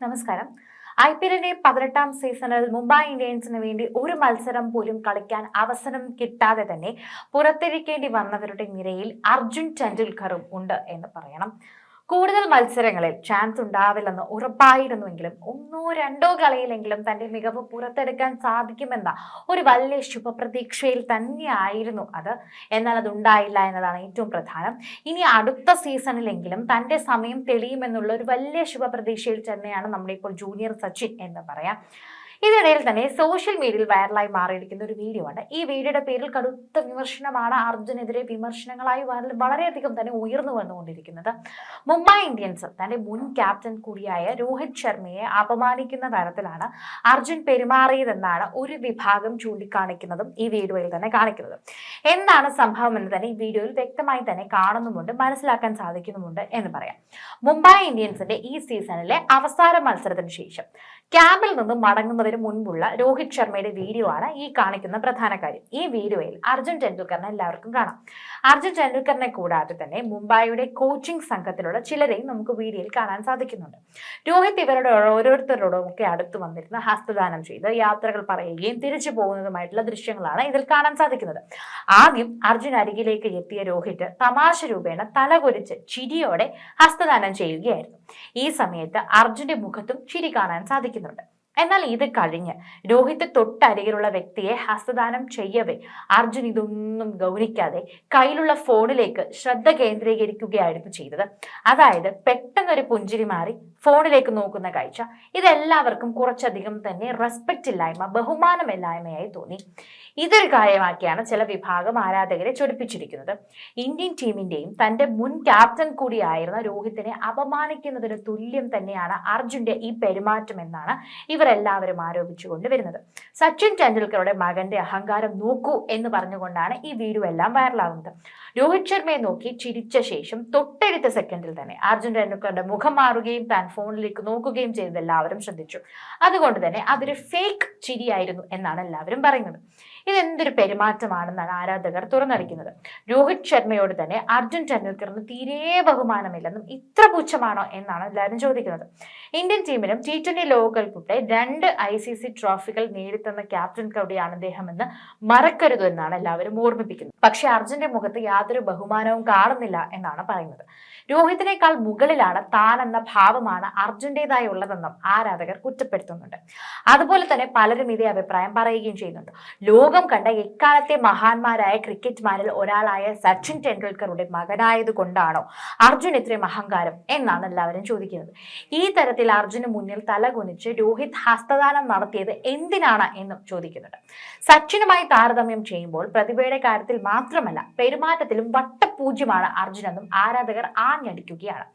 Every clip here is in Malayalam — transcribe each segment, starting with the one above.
നമസ്കാരം. ഐ പി എല്ലിന്റെ പതിനെട്ടാം സീസണിൽ മുംബൈ ഇന്ത്യൻസിന് വേണ്ടി ഒരു മത്സരം പോലും കളിക്കാൻ അവസരം കിട്ടാതെ തന്നെ പുറത്തിരിക്കേണ്ടി വന്നവരുടെ നിരയിൽ അർജുൻ ടെണ്ടുൽക്കറും ഉണ്ട് എന്ന് പറയണം. കൂടുതൽ മത്സരങ്ങളിൽ ചാൻസ് ഉണ്ടാവില്ലെന്ന് ഉറപ്പായിരുന്നുവെങ്കിലും ഒന്നോ രണ്ടോ കളിയിലെങ്കിലും തന്റെ മികവ് പുറത്തെടുക്കാൻ സാധിക്കുമെന്ന ഒരു വലിയ ശുഭപ്രതീക്ഷയിൽ തന്നെയായിരുന്നു അത്. എന്നാൽ അത് ഉണ്ടായില്ല എന്നതാണ് ഏറ്റവും പ്രധാനം. ഇനി അടുത്ത സീസണിലെങ്കിലും തന്റെ സമയം തെളിയുമെന്നുള്ള ഒരു വലിയ ശുഭപ്രതീക്ഷയിൽ തന്നെയാണ് നമ്മുടെ ഇപ്പോൾ ജൂനിയർ സച്ചിൻ എന്ന് പറയാം. ഇതിനിടയിൽ തന്നെ സോഷ്യൽ മീഡിയയിൽ വൈറലായി മാറിയിരിക്കുന്ന ഒരു വീഡിയോ ആണ്. ഈ വീഡിയോയുടെ പേരിൽ കടുത്ത വിമർശനമാണ് അർജുനെതിരെ വിമർശനങ്ങളായി വള- വളരെയധികം തന്നെ ഉയർന്നു വന്നുകൊണ്ടിരിക്കുന്നത്. മുംബൈ ഇന്ത്യൻസ് തന്റെ മുൻ ക്യാപ്റ്റൻ കൂടിയായ രോഹിത് ശർമ്മയെ അപമാനിക്കുന്ന തരത്തിലാണ് അർജുൻ പെരുമാറിയതെന്നാണ് ഒരു വിഭാഗം ചൂണ്ടിക്കാണിക്കുന്നതും ഈ വീഡിയോയിൽ തന്നെ കാണിക്കുന്നത്. എന്താണ് സംഭവം എന്ന് തന്നെ ഈ വീഡിയോയിൽ വ്യക്തമായി തന്നെ കാണുന്നുമുണ്ട് മനസ്സിലാക്കാൻ സാധിക്കുന്നുമുണ്ട് എന്ന് പറയാം. മുംബൈ ഇന്ത്യൻസിന്റെ ഈ സീസണിലെ അവസാന മത്സരത്തിന് ശേഷം ക്യാമ്പിൽ നിന്നും മടങ്ങുന്നതിന് മുൻപുള്ള രോഹിത് ശർമ്മയുടെ വീഡിയോ ആണ് ഈ കാണിക്കുന്ന പ്രധാന കാര്യം. ഈ വീഡിയോയിൽ അർജുൻ ടെണ്ടുൽക്കറിനെ എല്ലാവർക്കും കാണാം. അർജുൻ ടെണ്ടുൽക്കറിനെ കൂടാതെ തന്നെ മുംബൈയുടെ കോച്ചിങ് സംഘത്തിലുള്ള ചിലരെയും നമുക്ക് വീഡിയോയിൽ കാണാൻ സാധിക്കുന്നുണ്ട്. രോഹിത് ഇവരുടെ ഓരോരുത്തരോടും ഒക്കെ അടുത്ത് വന്നിരുന്ന് ഹസ്തദാനം ചെയ്ത് യാത്രകൾ പറയുകയും തിരിച്ചു പോകുന്നതുമായിട്ടുള്ള ദൃശ്യങ്ങളാണ് ഇതിൽ കാണാൻ സാധിക്കുന്നത്. ആദ്യം അർജുൻ അരികിലേക്ക് എത്തിയ രോഹിത് തമാശ രൂപേണ തലകുരിച്ച് ചിരിയോടെ ഹസ്തദാനം ചെയ്യുകയായിരുന്നു. ഈ സമയത്ത് അർജുന്റെ മുഖത്തും ചിരി കാണാൻ സാധിക്കുന്നുണ്ട്. എന്നാൽ ഇത് കഴിഞ്ഞ് രോഹിത് തൊട്ടരികിലുള്ള വ്യക്തിയെ ഹസ്തദാനം ചെയ്യവേ. അർജുൻ ഇതൊന്നും ഗൗനിക്കാതെ കയ്യിലുള്ള ഫോണിലേക്ക് ശ്രദ്ധ കേന്ദ്രീകരിക്കുകയായിരുന്നു ചെയ്തത്. അതായത് പെട്ടെന്നൊരു പുഞ്ചിരി മാറി ഫോണിലേക്ക് നോക്കുന്ന കാഴ്ച. ഇതെല്ലാവർക്കും കുറച്ചധികം തന്നെ റെസ്പെക്റ്റ് ഇല്ലായ്മ ബഹുമാനമില്ലായ്മയായി തോന്നി. ഇതൊരു കാര്യമാക്കിയാണ് ചില വിഭാഗം ആരാധകരെ ചൊടിപ്പിച്ചിരിക്കുന്നത്. ഇന്ത്യൻ ടീമിന്റെയും തന്റെ മുൻ ക്യാപ്റ്റൻ കൂടിയായിരുന്ന രോഹിത്തിനെ അപമാനിക്കുന്നതിന് തുല്യം തന്നെയാണ് അർജുന്റെ ഈ പെരുമാറ്റം എന്നാണ് ഇവരെല്ലാവരും ആരോപിച്ചുകൊണ്ട് വരുന്നത്. സച്ചിൻ ടെണ്ടുൽക്കറുടെ മകന്റെ അഹങ്കാരം നോക്കൂ എന്ന് പറഞ്ഞുകൊണ്ടാണ് ഈ വീഡിയോ എല്ലാം വൈറലാകുന്നത് രോഹിത് ശർമ്മയെ നോക്കി ചിരിച്ച ശേഷം തൊട്ടടുത്ത സെക്കൻഡിൽ തന്നെ അർജുൻ ടെണ്ടുൽക്കറുടെ മുഖം മാറുകയും താൻ ഫോണിലേക്ക് നോക്കുകയും ചെയ്തത് എല്ലാവരും ശ്രദ്ധിച്ചു. അതുകൊണ്ട് തന്നെ അതൊരു ഫേക്ക് ചിരിയായിരുന്നു എന്നാണ് എല്ലാവരും പറയുന്നത്. ഇതെന്തൊരു പെരുമാറ്റമാണെന്നാണ് ആരാധകർ തുറന്നടിക്കുന്നത്. രോഹിത് ശർമ്മയോട് തന്നെ അർജുൻ ടെണ്ടുൽക്കറിന് തീരെ ബഹുമാനമില്ലെന്നും ഇത്ര പുച്ഛമാണോ എന്നാണ് എല്ലാവരും ചോദിക്കുന്നത്. ഇന്ത്യൻ ടീമിലും ടി ട്വന്റി ലോകകപ്പിലെ രണ്ട് ഐ സി സി ട്രോഫികൾ നേടിത്തന്ന ക്യാപ്റ്റൻ കൂടിയാണ് അദ്ദേഹമെന്ന് മറക്കരുത് എന്നാണ് എല്ലാവരും ഓർമ്മിപ്പിക്കുന്നത്. പക്ഷെ അർജുന്റെ മുഖത്ത് യാതൊരു ബഹുമാനവും കാണുന്നില്ല എന്നാണ് പറയുന്നത്. രോഹിത്തിനേക്കാൾ മുകളിലാണ് താൻ എന്ന ഭാവമാണ് അർജുന്റേതായി ഉള്ളതെന്നും ആരാധകർ കുറ്റപ്പെടുത്തുന്നുണ്ട്. അതുപോലെ തന്നെ പലരും ഇതേ അഭിപ്രായം പറയുകയും ചെയ്യുന്നുണ്ട്. ലോകം കണ്ട എക്കാലത്തെ മഹാന്മാരായ ക്രിക്കറ്റ്മാരിൽ ഒരാളായ സച്ചിൻ ടെണ്ടുൽക്കറുടെ മകനായത് കൊണ്ടാണോ അർജുൻ ഇത്രയും അഹങ്കാരം എന്നാണ് എല്ലാവരും ചോദിക്കുന്നത്. ഈ തരത്തിൽ അർജുന് മുന്നിൽ തലകുനിച്ച് രോഹിത് ഹസ്തദാനം നടത്തിയത് എന്തിനാണ് എന്നും ചോദിക്കുന്നുണ്ട്. സച്ചിനുമായി താരതമ്യം ചെയ്യുമ്പോൾ പ്രതിഭയുടെ കാര്യത്തിൽ മാത്രമല്ല പെരുമാറ്റത്തിലും വട്ടപൂജ്യമാണ് അർജുനെന്നും ആരാധകർ ആഞ്ഞടിക്കുകയാണ്.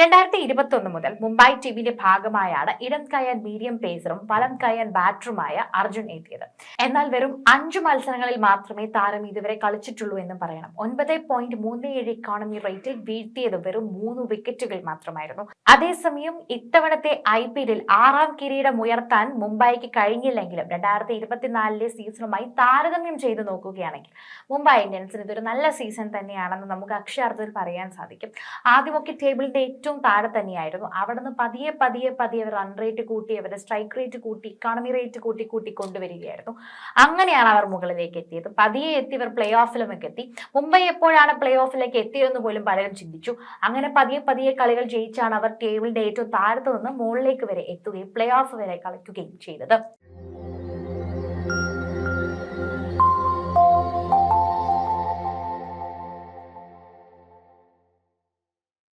രണ്ടായിരത്തി ഇരുപത്തി മുതൽ മുംബൈ ടീമിന്റെ ഭാഗമായാണ് ഇടം കയ്യാൻ മീഡിയം പേസറും വലം കയ്യാൻ ബാറ്ററുമായ അർജുൻ എത്തിയത്. എന്നാൽ വെറും അഞ്ചു മത്സരങ്ങളിൽ മാത്രമേ താരം ഇതുവരെ കളിച്ചിട്ടുള്ളൂ എന്നും പറയണം. ഒൻപത് പോയിന്റ് മൂന്ന് ഏഴ് ഇക്കോണമി റേറ്റിൽ വീഴ്ത്തിയത് വെറും മൂന്ന് വിക്കറ്റുകൾ മാത്രമായിരുന്നു. അതേസമയം ഇത്തവണത്തെ ഐ പി എല്ലിൽ ആറാം കിരീടം ഉയർത്താൻ മുംബൈക്ക് കഴിഞ്ഞില്ലെങ്കിലും രണ്ടായിരത്തി ഇരുപത്തിനാലിലെ സീസണുമായി താരതമ്യം ചെയ്തു നോക്കുകയാണെങ്കിൽ മുംബൈ ഇന്ത്യൻസിന് ഇതൊരു നല്ല സീസൺ തന്നെയാണെന്ന് നമുക്ക് അക്ഷരാർത്ഥത്തിൽ പറയാൻ സാധിക്കും. ആദ്യമൊക്കെ ടേബിളിന്റെ ഏറ്റവും താഴെ തന്നെയായിരുന്നു. അവിടെ നിന്ന് പതിയെ പതിയെ പതിയെ റൺ റേറ്റ് കൂട്ടി അവരുടെ സ്ട്രൈക്ക് റേറ്റ് കൂട്ടി ഇക്കോണമി റേറ്റ് കൂട്ടി കൂട്ടി കൊണ്ടുവരികയായിരുന്നു. അങ്ങനെയാണ് അവർ മുകളിലേക്ക് എത്തിയത്. പതിയെ എത്തി ഇവർ പ്ലേ ഓഫിലുമൊക്കെ എത്തി. മുംബൈ എപ്പോഴാണ് പ്ലേ ഓഫിലേക്ക് എത്തിയതെന്ന് പോലും പലരും ചിന്തിച്ചു. അങ്ങനെ പതിയെ പതിയെ കളികൾ ജയിച്ചാണ് അവർ ടേബിളിന്റെ ഏറ്റവും താഴത്ത് നിന്ന് മുകളിലേക്ക് വരെ എത്തുകയും പ്ലേ ഓഫ് വരെ കളിക്കുകയും ചെയ്തത്.